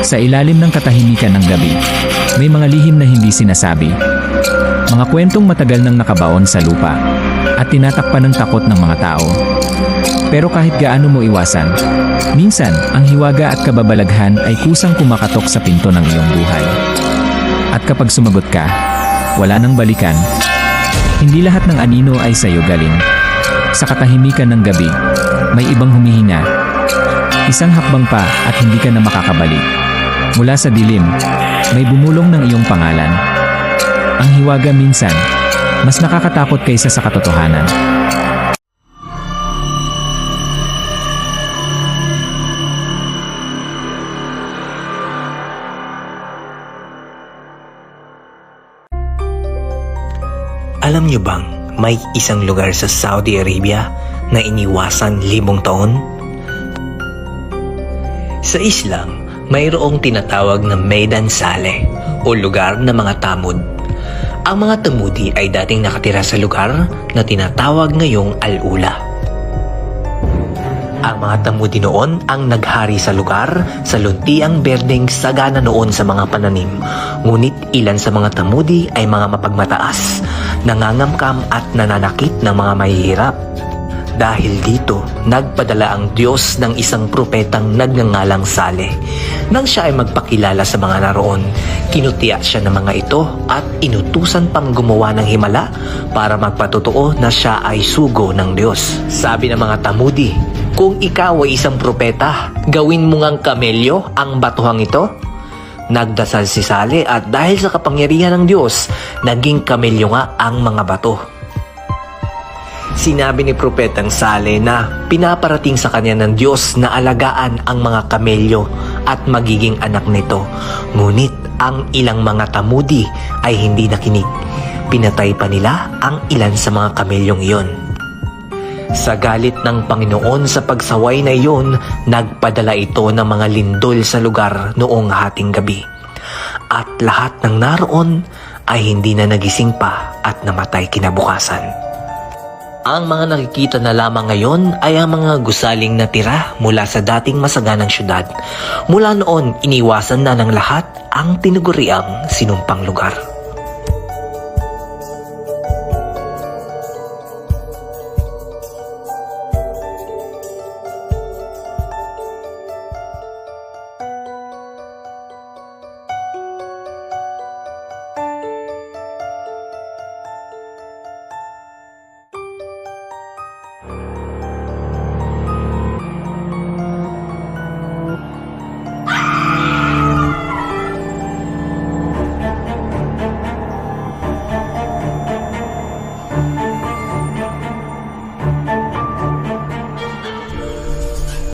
Sa ilalim ng katahimikan ng gabi, may mga lihim na hindi sinasabi. Mga kwentong matagal nang nakabaon sa lupa at tinatakpan ng takot ng mga tao. Pero kahit gaano mo iwasan, minsan ang hiwaga at kababalaghan ay kusang kumakatok sa pinto ng iyong buhay. At kapag sumagot ka, wala nang balikan. Hindi lahat ng anino ay sa'yo galing. Sa katahimikan ng gabi, may ibang humihinga. Isang hakbang pa at hindi ka na makakabalik. Mula sa dilim, may bumulong ng iyong pangalan. Ang hiwaga minsan, mas nakakatakot kaysa sa katotohanan. Alam niyo bang may isang lugar sa Saudi Arabia na iniwasan limong taon? Sa Islam, mayroong tinatawag na Maidan Saleh o lugar ng mga tamud. Ang mga tamudi ay dating nakatira sa lugar na tinatawag ngayong Al-Ula. Ang mga tamudi noon ang naghari sa lugar sa luntiang berdeng sagana noon sa mga pananim. Ngunit ilan sa mga tamudi ay mga mapagmataas, nangangamkam at nananakit ng mga mahihirap. Dahil dito, nagpadala ang Diyos ng isang propetang nagngangalang Sale. Nang siya ay magpakilala sa mga naroon, kinutiya siya ng mga ito at inutusan pang gumawa ng himala para magpatotoo na siya ay sugo ng Diyos. Sabi ng mga tamudi, kung ikaw ay isang propeta, gawin mo ngang kamelyo ang batuhang ito? Nagdasal si Sale at dahil sa kapangyarihan ng Diyos, naging kamelyo nga ang mga bato. Sinabi ni Propetang Sale na pinaparating sa kanya ng Diyos na alagaan ang mga kamelyo at magiging anak nito. Ngunit ang ilang mga tamudi ay hindi nakinig. Pinatay pa nila ang ilan sa mga kamelyong iyon. Sa galit ng Panginoon sa pagsaway na iyon, nagpadala ito ng mga lindol sa lugar noong hating gabi. At lahat ng naroon ay hindi na nagising pa at namatay kinabukasan. Ang mga nakikita na lamang ngayon ay ang mga gusaling natira mula sa dating masaganang syudad. Mula noon, iniwasan na ng lahat ang tinuguriang sinumpang lugar.